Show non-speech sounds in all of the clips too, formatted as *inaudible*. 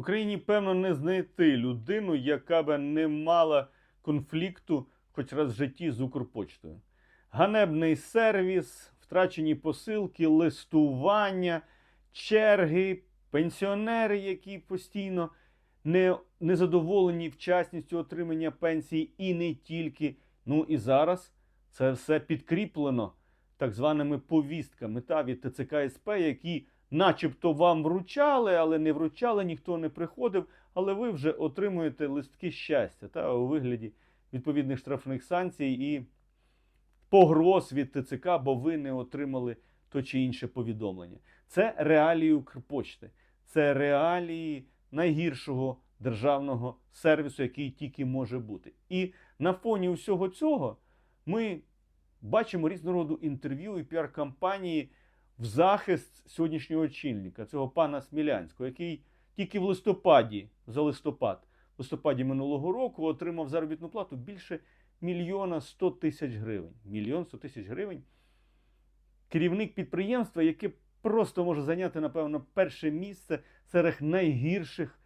Україні, певно, не знайти людину, яка би не мала конфлікту хоч раз в житті з Укрпочтою. Ганебний сервіс, втрачені посилки, листування, черги, пенсіонери, які постійно не, незадоволені вчасністю отримання пенсії, і не тільки. Ну і зараз це все підкріплено так званими повістками та від ТЦК СП, які начебто вам вручали, але не вручали, ніхто не приходив. Але ви вже отримуєте листки щастя та у вигляді відповідних штрафних санкцій і погроз від ТЦК, бо ви не отримали то чи інше повідомлення. Це реалії Укрпочти, це реалії найгіршого державного сервісу, який тільки може бути. І на фоні усього цього ми бачимо різного роду інтерв'ю і піар-кампанії в захист сьогоднішнього очільника, цього пана Смілянського, який тільки в листопаді, за листопад, в листопаді минулого року отримав заробітну плату більше мільйона 100 тисяч гривень. Мільйон 100 тисяч гривень. Керівник підприємства, яке просто може зайняти, напевно, перше місце серед найгірших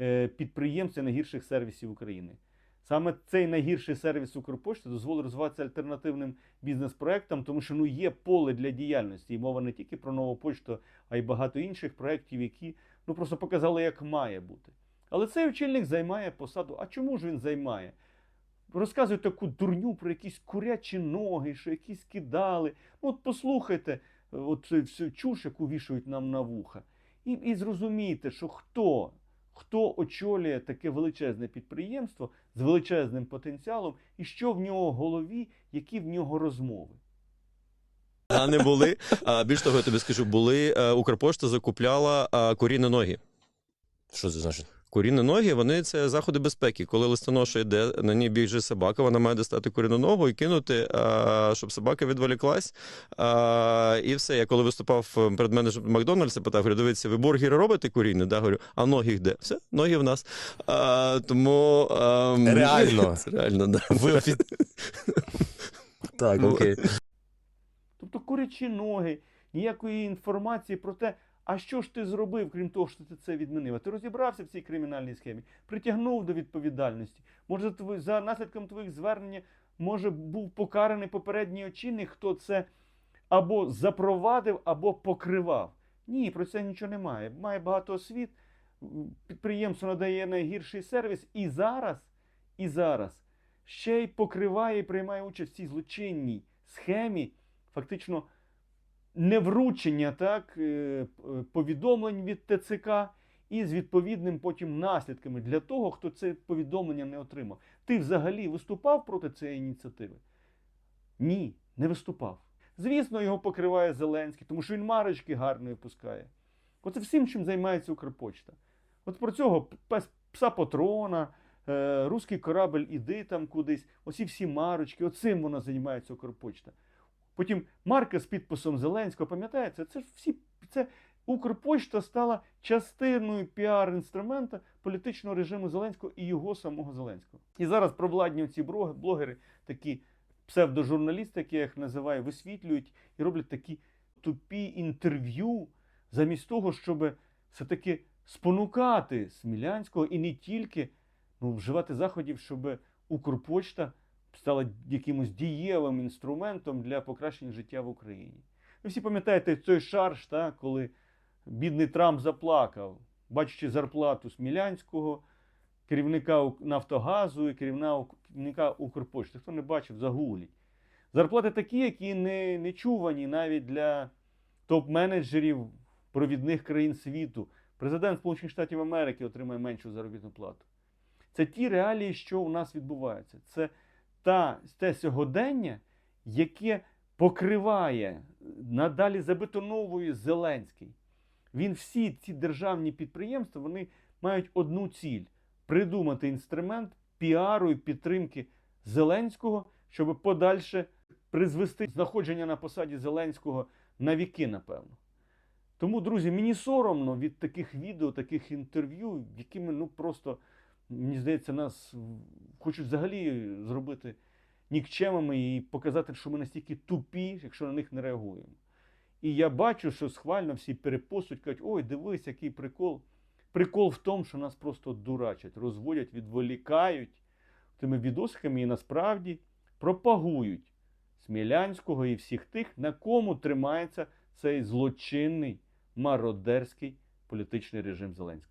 е, підприємств найгірших сервісів України. Саме цей найгірший сервіс Укрпошти дозволив розвиватися альтернативним бізнес-проектам, тому що ну є поле для діяльності. І мова не тільки про нову почту, а й багато інших проєктів, які ну просто показали, як має бути. Але цей очільник займає посаду. А чому ж він займає? Розказують таку дурню про якісь курячі ноги, що якісь кидали. Ну, от послухайте, от цю всю чуш, яку вішають нам на вуха. І, і зрозумійте, що хто, хто очолює таке величезне підприємство з величезним потенціалом, і що в нього в голові, які в нього розмови. А не були. А, більш того, я тобі скажу, були е, Укрпошта закупляла корінні ноги. Що це значить? Куріні ноги, вони це заходи безпеки. Коли листоноша йде, на ній біжить собака, вона має достати куріну ногу і кинути, а, щоб собака відволіклась. А, і все. Я коли виступав перед менеджером Макдональдса, питав, говорю, дивіться, ви бургери робите куріні? Да? Говорю, а ноги де? Все, ноги в нас. А, тому а, Реально? *laughs* Це реально, да. Ви Так, окей. *laughs* Тобто курячі ноги, ніякої інформації про те, а що ж ти зробив, крім того, що ти це відмінив. Ти розібрався в цій кримінальній схемі, притягнув до відповідальності. Може, за, наслідком твоїх звернень, може, був покараний попередній очільник, хто це або запровадив, або покривав. Ні, про це нічого немає. Має багато освіт, підприємство надає найгірший сервіс, і зараз, і зараз ще й покриває і приймає участь в цій злочинній схемі, фактично невручення так, е, повідомлень від ТЦК і з відповідним потім наслідками для того, хто це повідомлення не отримав. Ти взагалі виступав проти цієї ініціативи? Ні, не виступав. Звісно, його покриває Зеленський, тому що він марочки гарно випускає. Оце всім, чим займається Укрпочта. От про цього пса Патрона, е, руський корабль, іди там кудись, оці всі марочки, оцим вона займається Укрпочта. Потім марка з підписом Зеленського, пам'ятаєте, це ж всі це Укрпочта стала частиною піар-інструмента політичного режиму Зеленського і його самого Зеленського. І зараз провладні ці блогери, такі псевдожурналісти, які я їх називаю, висвітлюють і роблять такі тупі інтерв'ю, замість того, щоб все-таки спонукати Смілянського і не тільки ну, вживати заходів, щоб Укрпочта стала якимось дієвим інструментом для покращення життя в Україні. Ви всі пам'ятаєте той шарж, та, коли бідний Трамп заплакав, бачачи зарплату Смілянського, керівника Нафтогазу і керівника керівника Укрпочти. Хто не бачив, загугліть. Зарплати такі, які не, не чувані навіть для топ-менеджерів провідних країн світу. Президент Сполучених Штатів Америки отримає меншу заробітну плату. Це ті реалії, що у нас відбувається. Це та, те сьогодення, яке покриває, надалі забетоновує Зеленський. Він всі ці державні підприємства вони мають одну ціль придумати інструмент піару і підтримки Зеленського, щоб подальше призвести знаходження на посаді Зеленського на віки, напевно. Тому, друзі, мені соромно від таких відео, таких інтерв'ю, якими ну просто, Мені здається, нас хочуть взагалі зробити нікчемами і показати, що ми настільки тупі, якщо на них не реагуємо. І я бачу, що схвально всі перепостують, кажуть, ой, дивись, який прикол. Прикол в тому, що нас просто дурачать, розводять, відволікають тими відосиками і насправді пропагують Смілянського і всіх тих, на кому тримається цей злочинний мародерський політичний режим Зеленського.